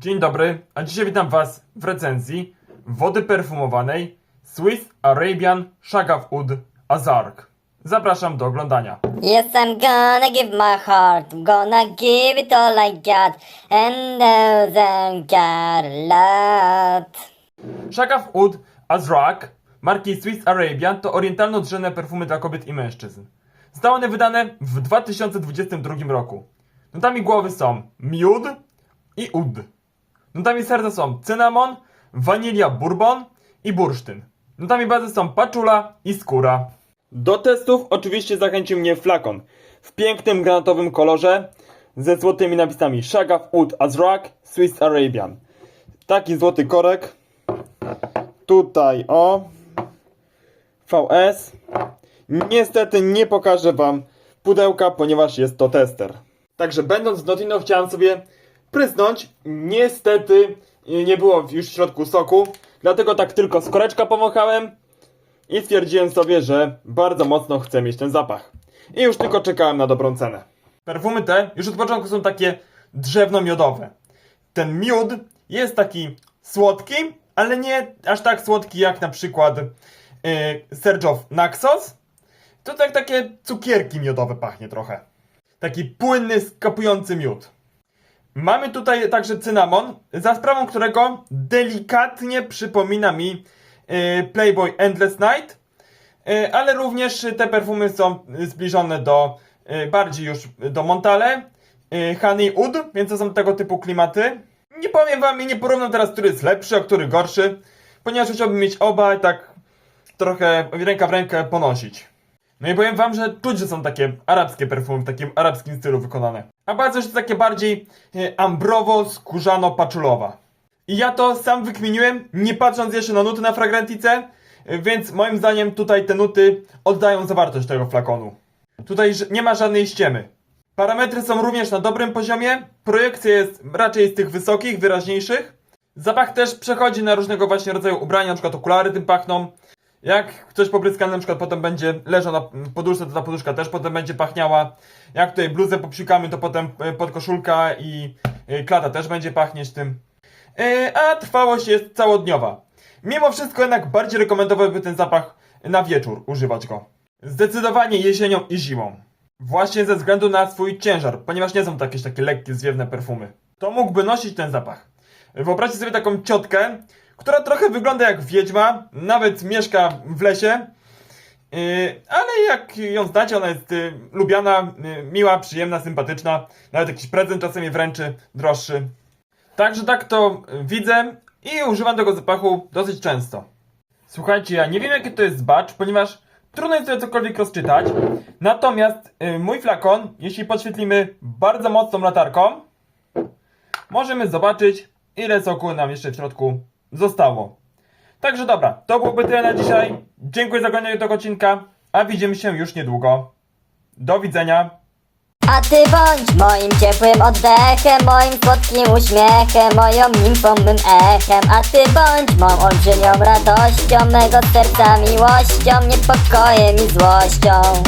Dzień dobry, a dzisiaj witam Was w recenzji wody perfumowanej Swiss Arabian Shagaf Oud Azark. Zapraszam do oglądania. Yes, I'm gonna give my heart. Gonna give it all I got. And those got a lot. Shagaf Oud Azrak marki Swiss Arabian to orientalno-drzewne perfumy dla kobiet i mężczyzn. Zostały one wydane w 2022 roku. Nutami głowy są miód i ud. Nutami serca są cynamon, wanilia bourbon i bursztyn. Nutami bazy są paczula i skóra. Do testów oczywiście zachęcił mnie flakon w pięknym granatowym kolorze ze złotymi napisami Shagaf Oud Azrak Swiss Arabian. Taki złoty korek. Tutaj o VS. Niestety nie pokażę wam pudełka, ponieważ jest to tester. Także będąc w Notino chciałem sobie prysnąć. Niestety nie było już w środku soku, dlatego tak tylko z koreczka i stwierdziłem sobie, że bardzo mocno chcę mieć ten zapach. I już tylko czekałem na dobrą cenę. Perfumy te już od początku są takie drzewno-miodowe. Ten miód jest taki słodki, ale nie aż tak słodki jak na przykład yy, Sergio Naxos. To tak takie cukierki miodowe pachnie trochę. Taki płynny, skapujący miód. Mamy tutaj także cynamon, za sprawą którego delikatnie przypomina mi yy, Playboy Endless Night, yy, ale również te perfumy są zbliżone do yy, bardziej już do Montale, Honey Oud, więc to są tego typu klimaty. Nie powiem wam i nie porównam teraz, który jest lepszy, a który gorszy, ponieważ chciałbym mieć oba i tak trochę ręka w rękę ponosić. No i powiem wam, że czuć, że są takie arabskie perfumy w takim arabskim stylu wykonane. A bardzo jest takie bardziej e, ambrowo-skórzano-paczulowa. I ja to sam wykminiłem, nie patrząc jeszcze na nuty na fragrantice, e, więc moim zdaniem tutaj te nuty oddają zawartość tego flakonu. Tutaj nie ma żadnej ściemy. Parametry są również na dobrym poziomie, projekcja jest raczej z tych wysokich, wyraźniejszych. Zapach też przechodzi na różnego właśnie rodzaju ubrania, przykład okulary tym pachną. Jak coś popryskane na przykład potem będzie leżał na poduszce, to ta poduszka też potem będzie pachniała. Jak tutaj bluzę popsikamy, to potem e, podkoszulka i e, klata też będzie pachnieć tym. E, A trwałość jest całodniowa. Mimo wszystko jednak bardziej rekomendowałbym ten zapach na wieczór używać go. Zdecydowanie jesienią i zimą. Właśnie ze względu na swój ciężar, ponieważ nie są to jakieś takie lekkie, zwiewne perfumy. To mógłby nosić ten zapach. Wyobraźcie sobie taką ciotkę, która trochę wygląda jak wiedźma, nawet mieszka w lesie, yy, ale jak ją znacie, ona jest yy, lubiana, yy, miła, przyjemna, sympatyczna, nawet jakiś prezent czasem jej wręczy, droższy. Także tak to widzę i używam tego zapachu dosyć często. Słuchajcie, ja nie wiem jaki to jest bacz, ponieważ trudno jest sobie cokolwiek rozczytać. Natomiast y, mój flakon, jeśli podświetlimy bardzo mocną latarką, możemy zobaczyć ile soku nam jeszcze w środku zostało. Także dobra, to byłoby tyle na dzisiaj. Dziękuję za oglądanie tego odcinka, a widzimy się już niedługo. Do widzenia. A ty bądź moim ciepłym oddechem, moim słodkim uśmiechem, moją nimfą, echem. A ty bądź mą olbrzymią radością, mego serca miłością, niepokojem i złością.